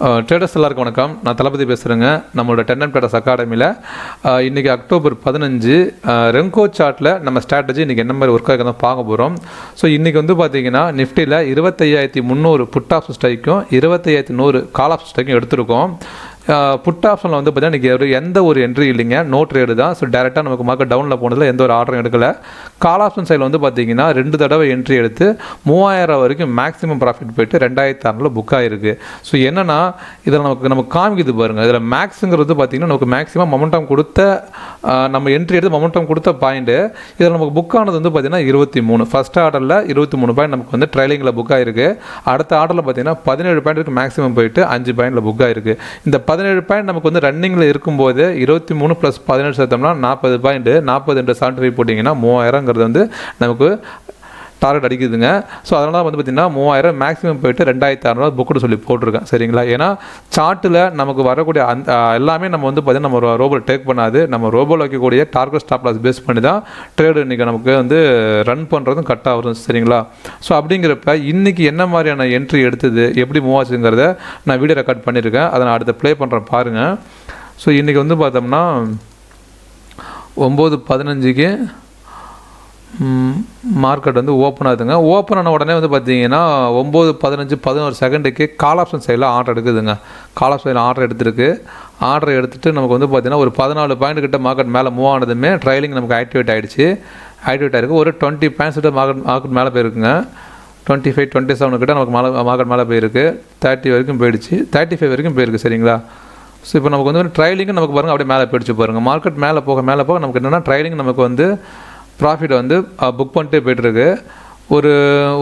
Traders எல்லாருக்கும் வணக்கம். நான் தளபதி பேசுகிறேங்க நம்மளோட டென்டன் ட்ரேடர்ஸ் அகாடமியில் இன்றைக்கி அக்டோபர் பதினஞ்சு ரெங்கோ சார்ட்டில் நம்ம ஸ்ட்ராட்டஜி இன்றைக்கி என்ன மாதிரி ஒர்க் ஆகிதான் பார்க்க போகிறோம் ஸோ இன்றைக்கி வந்து பார்த்தீங்கன்னா நிஃப்டியில் இருபத்தையாயிரத்தி முந்நூறு புட் ஆஃப் ஸ்ட்ரைக்கும் இருபத்தையாயிரத்தி நூறு கால் ஆஃப் ஸ்ட்ரைக்கும் எடுத்திருக்கோம். புட் ஆப்ஷனில் வந்து பார்த்தீங்கன்னா இன்றைக்கி ஒரு எந்த ஒரு என்ட்ரி இல்லைங்க. நோ ட்ரேடு தான். ஸோ டேரெக்டாக நமக்கு மார்க்கெட் டவுனில் போனதில் எந்த ஒரு ஆர்டரும் எடுக்கலை. கால் ஆப்ஷன் சைடில் வந்து பார்த்தீங்கன்னா ரெண்டு தடவை என்ட்ரி எடுத்து மூவாயிரம் வரைக்கும் மேக்ஸிமம் ப்ராஃபிட் போயிட்டு ரெண்டாயிரத்தி அறநூறு புக் ஆகிருக்கு ஸோ என்னென்னா இதில் நமக்கு நமக்கு காமிக்குது பாருங்கள் இதில் மேக்ஸுங்கிறது பார்த்தீங்கன்னா நமக்கு மேக்ஸிமம் மொமெண்டம் கொடுத்த நம்ம என்ட்ரி எடுத்து மொமெண்டம் கொடுத்த பாயிண்ட்டு இதில் நமக்கு புக் ஆனது வந்து பார்த்தீங்கன்னா இருபத்தி மூணு. ஃபஸ்ட் ஆர்டரில் இருபத்தி மூணு பாயிண்ட் நமக்கு வந்து ட்ரைலிங்கில் புக் ஆகிருக்கு அடுத்த ஆர்டரில் பார்த்தீங்கன்னா பதினேழு பாயிண்ட்டுக்கு மேக்ஸிமம் போயிட்டு அஞ்சு பாயிண்டில் புக் ஆயிருக்கு. இந்த பதினேழு பாயிண்ட் நமக்கு வந்து ரன்னிங்கில் இருக்கும்போது இருபத்தி மூணு ப்ளஸ் பதினேழு சேர்த்தோம்னா நாற்பது பாயிண்ட்டு நாற்பது என்ற செவன்ட்டி போட்டிங்கன்னா மூவாயிரங்கிறது வந்து நமக்கு டார்கெட் அடிக்குதுங்க. ஸோ அதனால வந்து பார்த்திங்கன்னா மூவாயிரம் மேக்ஸிமம் போயிட்டு ரெண்டாயிரத்தி அறநூறு புக்குன்னு சொல்லி போட்டிருக்கேன். சரிங்களா? ஏன்னா சார்ட்டில் நமக்கு வரக்கூடிய அந்த எல்லாமே நம்ம வந்து பார்த்திங்கன்னா நம்ம ரோபோல் டேக் பண்ணாது. நம்ம ரோபோல வைக்கக்கூடிய டார்கெட் ஸ்டாப் லாஸ் பேஸ் பண்ணி தான் ட்ரேடு இன்றைக்கி நமக்கு வந்து ரன் பண்ணுறதும் கட் ஆகுறது சரிங்களா? ஸோ அப்படிங்கிறப்ப இன்றைக்கி என்ன மாதிரியான என்ட்ரி எடுத்தது எப்படி மூவ் ஆச்சுங்கிறத நான் வீடியோ ரெக்கார்ட் பண்ணியிருக்கேன் அதை நான் அடுத்த ப்ளே பண்ணுறேன் பாருங்கள் ஸோ இன்றைக்கி வந்து பார்த்தோம்னா ஒம்பது பதினஞ்சுக்கு மார்க்கெட் வந்து ஓப்பன் ஆகுதுங்க ஓப்பன் ஆன உடனே வந்து பார்த்தீங்கன்னா ஒம்பது பதினஞ்சு பதினோரு செகண்டுக்கு கால் ஆப்ஷன் சைடில் ஆர்டர் எடுக்குதுங்க. கால் ஆப்ஷன் சைடில் ஆர்டர் எடுத்திருக்கு. ஆர்டர் எடுத்துகிட்டு நமக்கு வந்து பார்த்தீங்கன்னா ஒரு பதினாலு பாயிண்ட் கிட்ட மார்க்கெட் மேலே மூவ் ஆனதுமே ட்ரைலிங் நமக்கு ஆக்டிவேட் ஆகிடுச்சு ஆக்டிவேட் ஆயிருக்கு. ஒரு டுவெண்ட்டி பாயிண்ட்ஸ் கிட்ட மார்க்கெட் மார்க்கெட் மேலே போயிருக்குங்க. டுவெண்ட்டி ஃபைவ் டுவெண்ட்டி செவன் கிட்ட நமக்கு மேலே மார்க்கெட் மேலே போயிருக்கு. தேர்ட்டி வரைக்கும் போயிடுச்சு. தேர்ட்டி ஃபைவ் வரைக்கும் போயிருக்கு சரிங்களா? ஸோ இப்போ நமக்கு வந்து ட்ரைலிங்கும் நமக்கு பாருங்கள் அப்படியே மேலே போயிடுச்சு பாருங்கள் மார்க்கெட் மேலே போக மேலே போக நமக்கு என்னென்னா ட்ரைலிங் நமக்கு வந்து ப்ராஃபிட் வந்து புக் பண்ணிட்டே போயிட்டுருக்கு. ஒரு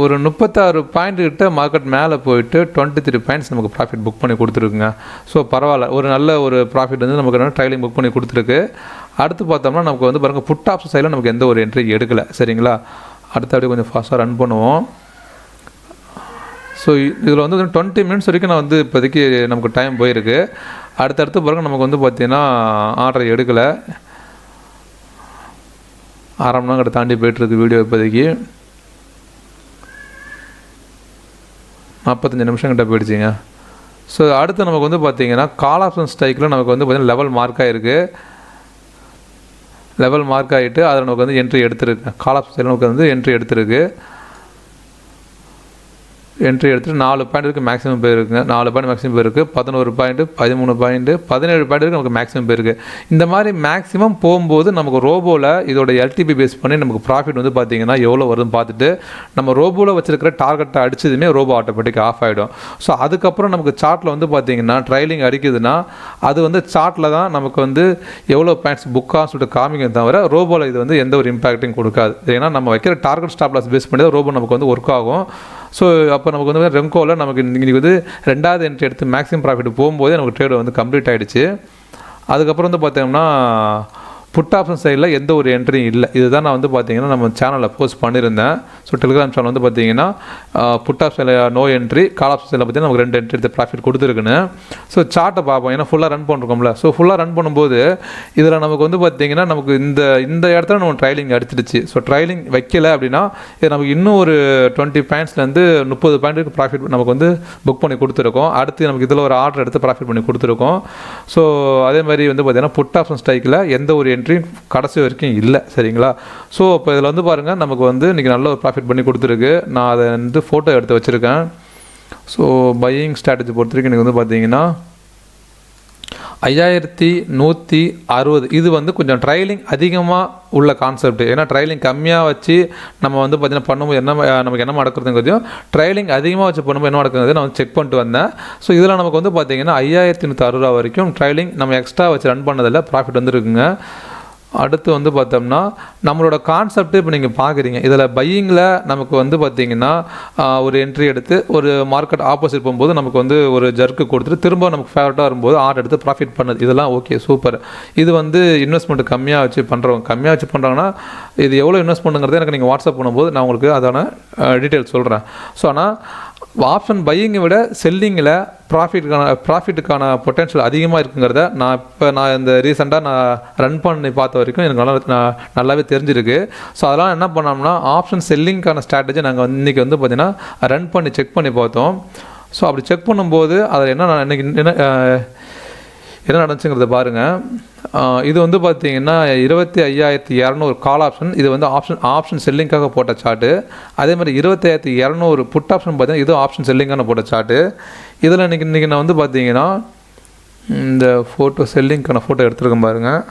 ஒரு முப்பத்தாறு பாயிண்ட் கிட்ட மார்க்கெட் மேலே போயிட்டு டுவெண்ட்டி த்ரீ பாயிண்ட்ஸ் நமக்கு ப்ராஃபிட் புக் பண்ணி கொடுத்துருக்குங்க. ஸோ பரவாயில்ல. ஒரு நல்ல ஒரு ப்ராஃபிட் வந்து நமக்கு என்ன ட்ரைலிங் புக் பண்ணி கொடுத்துருக்கு. அடுத்து பார்த்தோம்னா நமக்கு வந்து பாருங்கள் புட் ஆப்ஸ் சைடில் நமக்கு எந்த ஒரு என்ட்ரி எடுக்கலை. சரிங்களா? அடுத்து அப்படியே கொஞ்சம் ஃபாஸ்ட்டாக ரன் பண்ணுவோம். ஸோ இதில் வந்து டுவெண்ட்டி மினிட்ஸ் வரைக்கும் நான் வந்து இப்போதைக்கு நமக்கு டைம் போயிருக்கு. அடுத்தடுத்து பிறகு நமக்கு வந்து பார்த்திங்கன்னா ஆர்டர் எடுக்கலை. அரை மணி நேரம் தாண்டி போயிட்டுருக்கு வீடியோ இப்போதைக்கு. நாற்பத்தஞ்சு நிமிஷம் கிட்ட போயிடுச்சுங்க. ஸோ அடுத்து நமக்கு வந்து பார்த்தீங்கன்னா கால் ஆப்ஷன் ஸ்ட்ரைக்கில் நமக்கு வந்து பார்த்திங்கன்னா லெவல் மார்க் ஆகிருக்கு லெவல் மார்க் ஆகிட்டு அதில் நமக்கு வந்து என்ட்ரி எடுத்திருக்கு. கால் ஆப்ஷன் நமக்கு வந்து என்ட்ரி எடுத்திருக்கு. என்ட்ரி எடுத்துட்டு நாலு பாயிண்ட் இருக்குது மேக்ஸிமம் போயிருக்குங்க நாலு பாயிண்ட் மேக்ஸிமம் போயிருக்கு பதினோரு பாயிண்ட்டு பதிமூணு பாயிண்ட்டு பதினேழு பாயிண்ட் நமக்கு மேக்ஸிமம் போயிருக்கு இந்த மாதிரி மேக்ஸிமம் போகும்போது நமக்கு ரோபோவில் இதோட எல்டிபி பேஸ் பண்ணி நமக்கு ப்ராஃபிட் வந்து பார்த்தீங்கன்னா எவ்வளோ வருதுன்னு பார்த்துட்டு நம்ம ரோபோவில் வச்சிருக்கிற டார்கெட்டை அடிச்சதுமே ரோபோ ஆட்டோமேட்டிக் ஆஃப் ஆகிடும் ஸோ அதுக்கப்புறம் நமக்கு சார்ட்டில் வந்து பார்த்தீங்கன்னா ட்ரைலிங் அடிக்குதுன்னா அது வந்து சார்ட்டில் தான் நமக்கு வந்து எவ்வளோ பாயிண்ட்ஸ் புக்காக சொல்லிட்டு காமிக்கும் தவிர ரோபோவில் இது வந்து எந்த ஒரு இம்பாக்ட்டையும் கொடுக்காது. ஏன்னா நம்ம வைக்கிற டார்கெட் ஸ்டாப்லாஸ் பேஸ் பண்ணி தான் ரோபோ நமக்கு வந்து ஒர்க் ஆகும். ஸோ அப்போ நமக்கு வந்து ரெங்கோவில் நமக்கு இன்றைக்கி வந்து ரெண்டாவது என்ட்ரி எடுத்து மேக்ஸிமம் ப்ராஃபிட் போகும்போதே நமக்கு ட்ரேடு வந்து கம்ப்ளீட் ஆகிடுச்சு அதுக்கப்புறம் வந்து பார்த்தோம்னா புட் ஆப்ஷன் சைடில் எந்த ஒரு என்ட்ரியும் இல்லை. இதுதான் நான் வந்து பார்த்தீங்கன்னா நம்ம சேனலில் போஸ்ட் பண்ணியிருந்தேன் ஸோ டெலிகிராம் சேனல் வந்து பார்த்தீங்கன்னா put option no entry call option சைடில் பார்த்தீங்கன்னா நமக்கு ரெண்டு என்ட்ரி எடுத்து ப்ராஃபிட் கொடுத்துருக்குன்னு. ஸோ சார்ட்டை பார்ப்போம். ஏன்னா ஃபுல்லாக ரன் பண்ணிருக்கோம்ல. ஸோ ஃபுல்லாக ரன் பண்ணும்போது இதில் நமக்கு வந்து பார்த்தீங்கன்னா நமக்கு இந்த இந்த இடத்துல நம்ம ட்ரைலிங் அடிச்சிடுச்சு. ஸோ ட்ரைலிங் வைக்கல அப்படின்னா இது நமக்கு இன்னும் ஒரு டுவெண்ட்டி பாயிண்ட்ஸ்லேருந்து முப்பது பாயிண்ட்டுக்கு ப்ராஃபிட் நமக்கு வந்து புக் பண்ணி கொடுத்துருக்கோம். அடுத்து நமக்கு இதில் ஒரு ஆர்டர் எடுத்து ப்ராஃபிட் பண்ணி கொடுத்துருக்கோம். ஸோ அதே மாதிரி வந்து பார்த்தீங்கன்னா புட் ஆப்ஷன் ஸ்ட்ரைக்கில் எந்த ஒரு ட்ரீம் கடைசி வரைக்கும் இல்லை சரிங்களா? ஸோ இப்போ இதில் வந்து பாருங்கள் நமக்கு வந்து இன்றைக்கி நல்ல ஒரு ப்ராஃபிட் பண்ணி கொடுத்துருக்கு. நான் அதை வந்து ஃபோட்டோ எடுத்து வச்சுருக்கேன். ஸோ பையிங் ஸ்ட்ராட்டஜி பொறுத்த வரைக்கும் எனக்கு வந்து பார்த்தீங்கன்னா ஐயாயிரத்தி நூற்றி அறுபது. இது வந்து கொஞ்சம் ட்ரைலிங் அதிகமாக உள்ள கான்செப்ட் ஏன்னா ட்ரைலிங் கம்மியாக வச்சு நம்ம வந்து பார்த்தீங்கன்னா பண்ணும்போது என்ன நமக்கு என்ன நடக்கிறதுங்கிறதையும் ட்ரைலிங் அதிகமாக வச்சு பண்ணும்போது என்ன நடக்குங்கிறது நான் வந்து செக் பண்ணிட்டு வந்தேன். ஸோ இதில் நமக்கு வந்து பார்த்தீங்கன்னா ஐயாயிரத்தி நூற்றி அறுபது ரூபா வரைக்கும் ட்ரைலிங் நம்ம எக்ஸ்ட்ரா வச்சு ரன் பண்ணதில் ப்ராஃபிட் வந்துருக்குங்க அடுத்து வந்து பார்த்தோம்னா நம்மளோட கான்செப்ட் இப்போ நீங்கள் பார்க்குறீங்க. இதில் பையிங்கில் நமக்கு வந்து பார்த்தீங்கன்னா ஒரு என்ட்ரி எடுத்து ஒரு மார்க்கெட் ஆப்போசிட் போகும்போது நமக்கு வந்து ஒரு ஜர்க்கு கொடுத்துட்டு திரும்ப நமக்கு ஃபேவரட்டாக வரும்போது ஆர்டர் எடுத்து ப்ராஃபிட் பண்ணுது. இதெல்லாம் ஓகே சூப்பர் இது வந்து இன்வெஸ்ட்மெண்ட் கம்மியாக வச்சு பண்ணுறவங்க கம்மியாக வச்சு பண்ணுறாங்கன்னா இது எவ்வளோ இன்வெஸ்ட்மெண்ட்டுங்கிறத எனக்கு நீங்கள் வாட்ஸ்அப் பண்ணும்போது நான் உங்களுக்கு அதான டீட்டெயில்ஸ் சொல்கிறேன் ஸோ ஆனால் ஆப்ஷன் பையிங்கை விட செல்லிங்கில் ப்ராஃபிட்டுக்கான ப்ராஃபிட்டுக்கான பொட்டன்ஷியல் அதிகமாக இருக்குங்கிறத நான் இப்போ நான் இந்த ரீசெண்டாக நான் ரன் பண்ணி பார்த்த வரைக்கும் எனக்கு நல்லா நான் நல்லாவே தெரிஞ்சிருக்கு. ஸோ அதெல்லாம் என்ன பண்ணோம்னா ஆப்ஷன் செல்லிங்க்கான ஸ்ட்ராட்டஜி நாங்கள் வந்து இன்றைக்கி வந்து பார்த்திங்கன்னா ரன் பண்ணி செக் பண்ணி பார்த்தோம். ஸோ அப்படி செக் பண்ணும்போது அதில் என்ன நான் இன்னைக்கு என்ன என்ன நடந்துச்சுங்கிறத பாருங்கள் இது வந்து பார்த்தீங்கன்னா இருபத்தி ஐயாயிரத்தி இரநூறு கால் ஆப்ஷன் இது வந்து ஆப்ஷன் ஆப்ஷன் செல்லிங்காக போட்ட சார்ட்டு அதே மாதிரி இருபத்தாயிரத்தி இரநூறு புட் ஆப்ஷன் பார்த்தீங்கன்னா இதுவும் ஆப்ஷன் செல்லிங்கான போட்ட சார்ட்டு இதில் இன்றைக்கி இன்றைக்கி நான் வந்து பார்த்தீங்கன்னா இந்த ஃபோட்டோ செல்லிங்க்கான ஃபோட்டோ எடுத்துருக்கேன் பாருங்கள்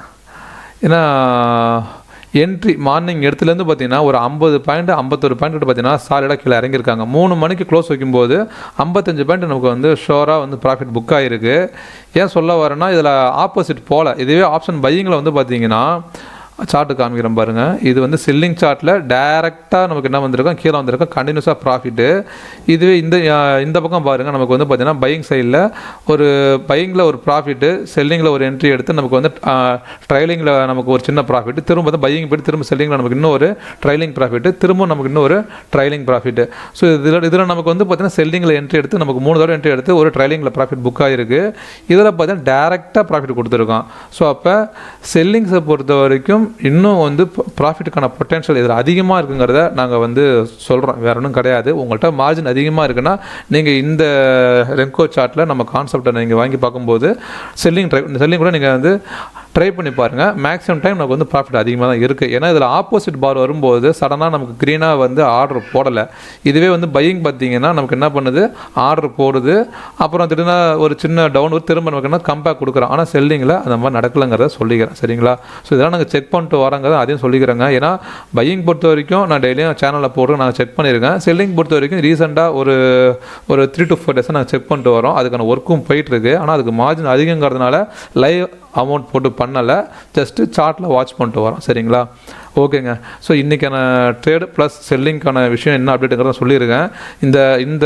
ஏன்னா என்ட்ரி மார்னிங் இடத்துலேருந்து பார்த்தீங்கன்னா ஒரு ஐம்பது பாயிண்ட் ஐம்பத்தொரு பாயிண்ட் பார்த்தீங்கன்னா சாலிடாக கீழே இறங்கியிருக்காங்க. மூணு மணிக்கு க்ளோஸ் வைக்கும்போது ஐம்பத்தஞ்சு பாயிண்ட் நமக்கு வந்து ஷோராக வந்து ப்ராஃபிட் புக் ஆகிருக்கு ஏன் சொல்ல வரேன்னா இதில் ஆப்போசிட் போகல இதுவே ஆப்ஷன் பையிங்கில் வந்து பார்த்தீங்கன்னா சார்ட்டு காமிக்கிறேன் பாருங்கள் இது வந்து செல்லிங் சார்ட்டில் டைரெக்டாக நமக்கு என்ன வந்திருக்கோம்? கீழே வந்திருக்கோம். கண்டினியூஸாக ப்ராஃபிட்டு இதுவே இந்த இந்த பக்கம் பாருங்கள் நமக்கு வந்து பார்த்திங்கன்னா பையிங் சைடில் ஒரு பையிங்கில் ஒரு ப்ராஃபிட்டு செல்லிங்கில் ஒரு என்ட்ரி எடுத்து நமக்கு வந்து ட்ரைலிங்கில் நமக்கு ஒரு சின்ன ப்ராஃபிட் திரும்ப வந்து பையிங் போய்ட்டு திரும்ப செல்லிங்கில் நமக்கு இன்னொரு ட்ரைலிங் ப்ராஃபிட்டு திரும்ப நமக்கு இன்னொரு ட்ரைலிங் ப்ராஃபிட்டு ஸோ இதில் இதில் நமக்கு வந்து பார்த்தீங்கன்னா செல்லிங்கில் என்ட்ரி எடுத்து நமக்கு மூணு தடவை என்ட்ரி எடுத்து ஒரு ட்ரைலிங்கில் ப்ராஃபிட் புக் ஆகிருக்கு இதில் பார்த்தீங்கன்னா டேரெக்டாக ப்ராஃபிட் கொடுத்துருக்கோம் ஸோ அப்போ செல்லிங்ஸை பொறுத்த வரைக்கும் இன்னும் வந்து ப்ராஃபிட்டுக்கான பொட்டன்ஷியல் இதில் அதிகமாக இருக்குங்கிறத நாங்கள் வந்து சொல்கிறோம் வேற ஒன்றும் கிடையாது. உங்கள்கிட்ட மார்ஜின் அதிகமாக இருக்குன்னா நீங்கள் இந்த ரெங்கோ சார்ட்டில் நம்ம கான்செப்டை நீங்கள் வாங்கி பார்க்கும்போது செல்லிங் ட்ரை செல்லிங் கூட நீங்கள் வந்து ட்ரை பண்ணி பாருங்கள் மேக்ஸிமம் டைம் நமக்கு வந்து ப்ராஃபிட் அதிகமாக தான் இருக்குது ஏன்னா இதில் ஆப்போசிட் பார் வரும்போது சடனாக நமக்கு க்ரீனாக வந்து ஆர்டர் போடலை. இதுவே வந்து பையிங் பார்த்தீங்கன்னா நமக்கு என்ன பண்ணுது? ஆர்டர் போடுது. அப்புறம் திடீர்னா ஒரு சின்ன டவுன் ஒரு திரும்ப நமக்கு என்ன கம்பேக் கொடுக்குறோம். ஆனால் செல்லிங்கில் அந்த மாதிரி நடக்கலைங்கிறத சொல்லிக்கிறேன். சரிங்களா? ஸோ இதெல்லாம் நாங்கள் செக் பண்ணிட்டு வரோங்கிறத அதையும் சொல்லிக்கிறேங்க. ஏன்னா பையிங் பொறுத்த வரைக்கும் நான் டெய்லியும் சேனலில் போடுறேன் நாங்கள் செக் பண்ணியிருக்கேன். செல்லிங் பொறுத்த வரைக்கும் ரீசெண்டாக ஒரு ஒரு த்ரீ டு ஃபோர் டேஸாக நாங்கள் செக் பண்ணிட்டு வரோம். அதுக்கான ஒர்க்கும் போயிட்டுருக்கு ஆனால் அதுக்கு மார்ஜின் அதிகங்கிறதுனால லைவ் அமௌண்ட் போட்டு பண்ணலை. ஜஸ்ட்டு சார்ட்டில் வாட்ச் பண்ணிட்டு வரோம். சரிங்களா? ஓகேங்க ஸோ இன்றைக்கான ட்ரேடு ப்ளஸ் செல்லிங்க்கான விஷயம் என்ன அப்டேட்டுங்கிறத சொல்லியிருக்கேன். இந்த இந்த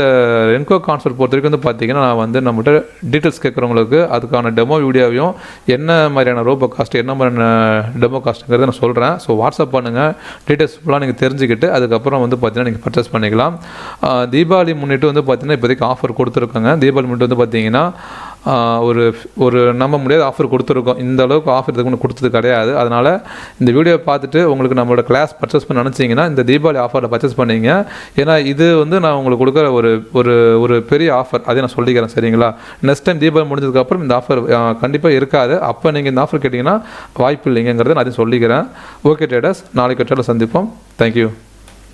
ரென்கோ கான்செப்ட் பொறுத்த வரைக்கும் வந்து பார்த்தீங்கன்னா நான் வந்து நம்மகிட்ட டீட்டெயில்ஸ் கேட்குறவங்களுக்கு அதுக்கான டெமோ வீடியோவையும் என்ன மாதிரியான ரோபோ காஸ்ட் என்ன மாதிரியான டெமோ காஸ்ட்டுங்கிறத நான் சொல்கிறேன் ஸோ வாட்ஸ்அப் பண்ணுங்கள் டீட்டெயில்ஸ் ஃபுல்லாக நீங்கள் தெரிஞ்சுக்கிட்டு அதுக்கப்புறம் வந்து பார்த்தீங்கன்னா நீங்கள் பர்ச்சேஸ் பண்ணிக்கலாம். தீபாவளி முன்னிட்டு வந்து பார்த்தீங்கன்னா இப்போதைக்கு ஆஃபர் கொடுத்துருக்காங்க. தீபாவளி முன்னிட்டு வந்து பார்த்தீங்கன்னா ஒரு ஒரு நம்ப முடியாத ஆஃபர் கொடுத்துருக்கோம். இந்த அளவுக்கு ஆஃபர் இதுக்கு முன்ன கொடுத்தது கிடையாது. அதனால் இந்த வீடியோவை பார்த்துட்டு உங்களுக்கு நம்மளோட கிளாஸ் பர்ச்சேஸ் பண்ண நினச்சிங்கன்னா இந்த தீபாவளி ஆஃபரில் பர்ச்சேஸ் பண்ணீங்க. ஏன்னா இது வந்து நான் உங்களுக்கு கொடுக்குற ஒரு ஒரு ஒரு பெரிய ஆஃபர் அதை நான் சொல்லிக்கிறேன் சரிங்களா? நெக்ஸ்ட் டைம் தீபாவளி முடிஞ்சதுக்கப்புறம் இந்த ஆஃபர் கண்டிப்பாக இருக்காது. அப்போ நீங்கள் இந்த ஆஃபர் கேட்டிங்கன்னா வாய்ப்பு இல்லைங்கிறத நான் அதையும் சொல்லிக்கிறேன். ஓகே டேடஸ் நாளைக்கு ட்ரேடில் சந்திப்போம். தேங்க்யூ